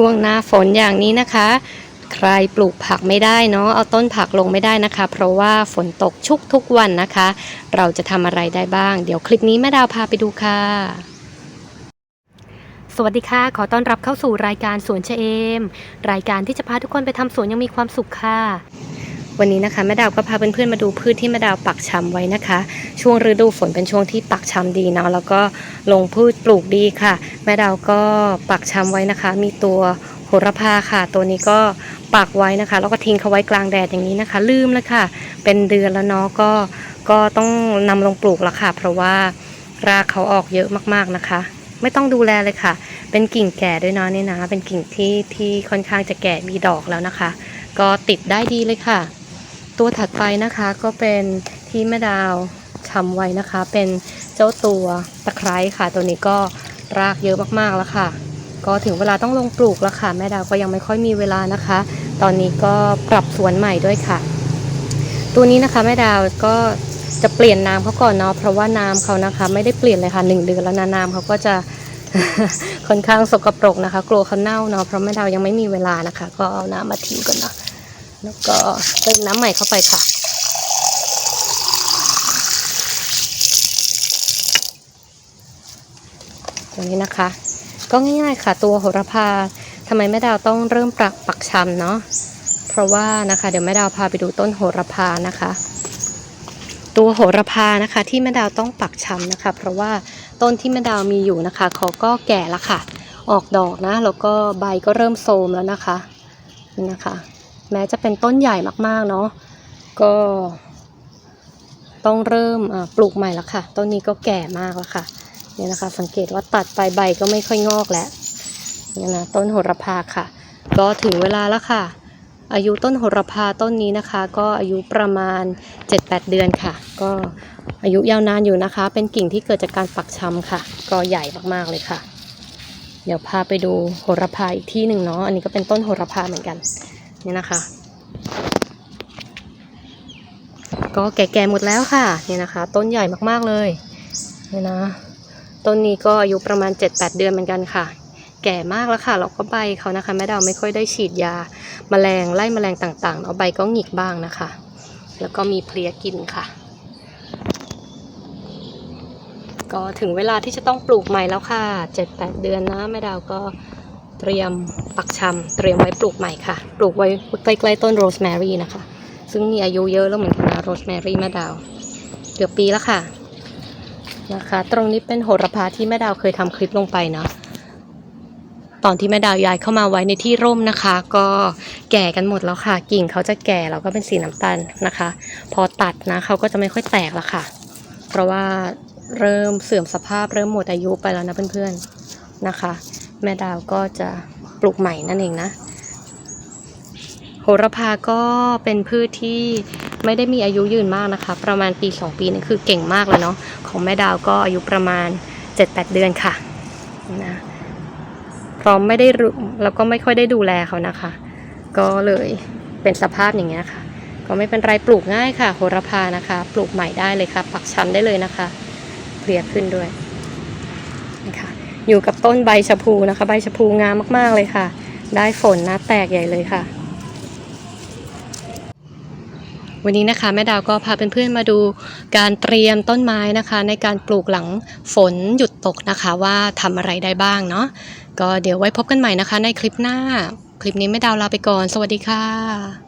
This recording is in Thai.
ช่วงหน้าฝนอย่างนี้นะคะ ใครปลูกผักไม่ได้เนาะเอาต้นผักลงไม่ได้นะคะ เพราะว่าฝนตกชุกทุกวันนะคะ เราจะทำอะไรได้บ้าง เดี๋ยวคลิปนี้แม่ดาวพาไปดูค่ะ สวัสดีค่ะ ขอต้อนรับเข้าสู่รายการสวนเชเอม รายการที่จะพาทุกคนไปทำสวนยังมีความสุขค่ะ วันนี้นะคะแม่ดาวก็พาเพื่อนๆมาดูพืชที่แม่ดาวปักชำไว้นะคะ ช่วงฤดูฝนเป็นช่วงที่ปักชำดีเนาะแล้วก็ลงพืชปลูกดีค่ะ แม่ดาวก็ปักชำไว้นะคะ มีตัวโหระพาค่ะ ตัวนี้ก็ปักไว้นะคะ แล้วก็ทิ้งเขาไว้กลางแดดอย่างนี้นะคะ ลืมแล้วค่ะ เป็นเดือนแล้วเนาะก็ก็ต้องนำลงปลูกแล้วค่ะ เพราะว่ารากเขาออกเยอะมากๆนะคะ ไม่ต้องดูแลเลยค่ะ เป็นกิ่งแก่ด้วยเนาะนี่นะ เป็นกิ่งที่ที่ค่อนข้างจะแก่มีดอกแล้วนะคะ ก็ติดได้ดีเลยค่ะ ตัวถัดไปนะคะก็เป็นที่แม่ดาวชำไว้นะคะ เป็นเจ้าตัวตะไคร้ค่ะ ตัวนี้ก็รากเยอะมากๆแล้วค่ะ ก็ถึงเวลาต้องลงปลูกแล้วค่ะ แม่ดาวก็ยังไม่ค่อยมีเวลานะคะ ตอนนี้ก็ปรับสวนใหม่ด้วยค่ะ ตัวนี้นะคะแม่ดาวก็จะเปลี่ยนน้ำเขาก่อนเนาะเพราะว่าน้ำเขานะคะ ไม่ได้เปลี่ยนเลยค่ะหนึ่งเดือนแล้วนะน้ำเขาก็จะค่อนข้างสกปรกนะคะ กลัวเขาเน่าเนาะเพราะแม่ดาวยังไม่มีเวลานะคะ ก็เอาน้ำมาทิ้งก่อนเนาะ แล้วก็เติมน้ำใหม่เข้าไปค่ะ ตัวนี้นะคะ ก็ง่ายๆค่ะตัวโหระพาทำไมแม่ดาวต้องเริ่มปักปักชำเนาะเพราะว่านะคะเดี๋ยวแม่ดาวพาไปดูต้นโหระพานะคะ ตัวโหระพานะคะที่แม่ดาวต้องปักชำนะคะ เพราะว่าต้นที่แม่ดาวมีอยู่นะคะเขาก็แก่แล้วค่ะ ออกดอกนะแล้วก็ใบก็เริ่มโทรมแล้วนะคะนี่นะคะ แม้จะเป็นต้นใหญ่มากๆเนาะก็ต้องเริ่มปลูกใหม่แล้วค่ะ ต้นนี้ก็แก่มากแล้วค่ะเนี่ยนะคะ สังเกตว่าตัดไปใบก็ไม่ค่อยงอกแล้วเนี่ยนะต้นโหระพาค่ะ ก็ถึงเวลาแล้วค่ะ อายุต้นโหระพาต้นนี้นะคะ ก็อายุประมาณ 7-8 เดือนค่ะ ก็อายุยาวนานอยู่นะคะ เป็นกิ่งที่เกิดจากการปักชำค่ะ ก็ใหญ่มากๆเลยค่ะ เดี๋ยวพาไปดูโหระพาอีกที่หนึ่งเนาะอันนี้ก็เป็นต้นโหระพาเหมือนกัน นี่ยนะคะ ก็แก่ๆหมดแล้วค่ะเนี่ยนะคะ ต้นใหญ่มากๆเลยเนี่ยนะต้นนี้ก็อายุประมาณ 7-8 เดือนเหมือนกันค่ะ แก่มากแล้วค่ะเราก็ใบเขานะคะแม่ดาวไม่ค่อยได้ฉีดยาแมลงไล่แมลงต่างๆเนาะใบก็หงิกบ้างนะคะ แล้วก็มีเพลียกินค่ะ ก็ถึงเวลาที่จะต้องปลูกใหม่แล้วค่ะ 7-8 เดือนนะแม่ดาวก็ เตรียมปักชำเตรียมไว้ปลูกใหม่ค่ะ ปลูกไว้ใกล้ๆต้นโรสแมรี่นะคะ ซึ่งมีอายุเยอะแล้วเหมือนกันนะโรสแมรี่แม่ดาว เกือบปีแล้วค่ะนะคะ ตรงนี้เป็นโหระพาที่แม่ดาวเคยทำคลิปลงไปเนาะตอนที่แม่ดาวย้ายเข้ามาไว้ในที่ร่มนะคะ ก็แก่กันหมดแล้วค่ะ กิ่งเขาจะแก่แล้วก็เป็นสีน้ำตาลนะคะ พอตัดนะเขาก็จะไม่ค่อยแตกล้วค่ะ เพราะว่าเริ่มเสื่อมสภาพเริ่มหมดอายุไปแล้วนะเพื่อนๆนะคะ แม่ดาวก็จะปลูกใหม่นั่นเองนะ โหระพาก็เป็นพืชที่ไม่ได้มีอายุยืนมากนะคะ ประมาณปี 2 ปีนี่คือเก่งมากแล้วเนาะของแม่ดาวก็อายุประมาณ 7-8 เดือนค่ะนะเพราะไม่ได้รู้แล้วก็ไม่ค่อยได้ดูแลเขานะคะ ก็เลยเป็นสภาพอย่างเงี้ยค่ะ ก็ไม่เป็นไรปลูกง่ายค่ะ โหระพานะคะ ปลูกใหม่ได้เลยค่ะ ปักชันได้เลยนะคะเคลียขึ้นด้วยนะคะ อยู่กับต้นใบชะพูนะคะ ใบชะพูงามมากๆเลยค่ะ ได้ฝนนะแตกใหญ่เลยค่ะ วันนี้นะคะแม่ดาวก็พาเพื่อนๆมาดูการเตรียมต้นไม้นะคะ ในการปลูกหลังฝนหยุดตกนะคะว่าทำอะไรได้บ้างเนาะก็เดี๋ยวไว้พบกันใหม่นะคะ ในคลิปหน้า คลิปนี้แม่ดาวลาไปก่อน สวัสดีค่ะ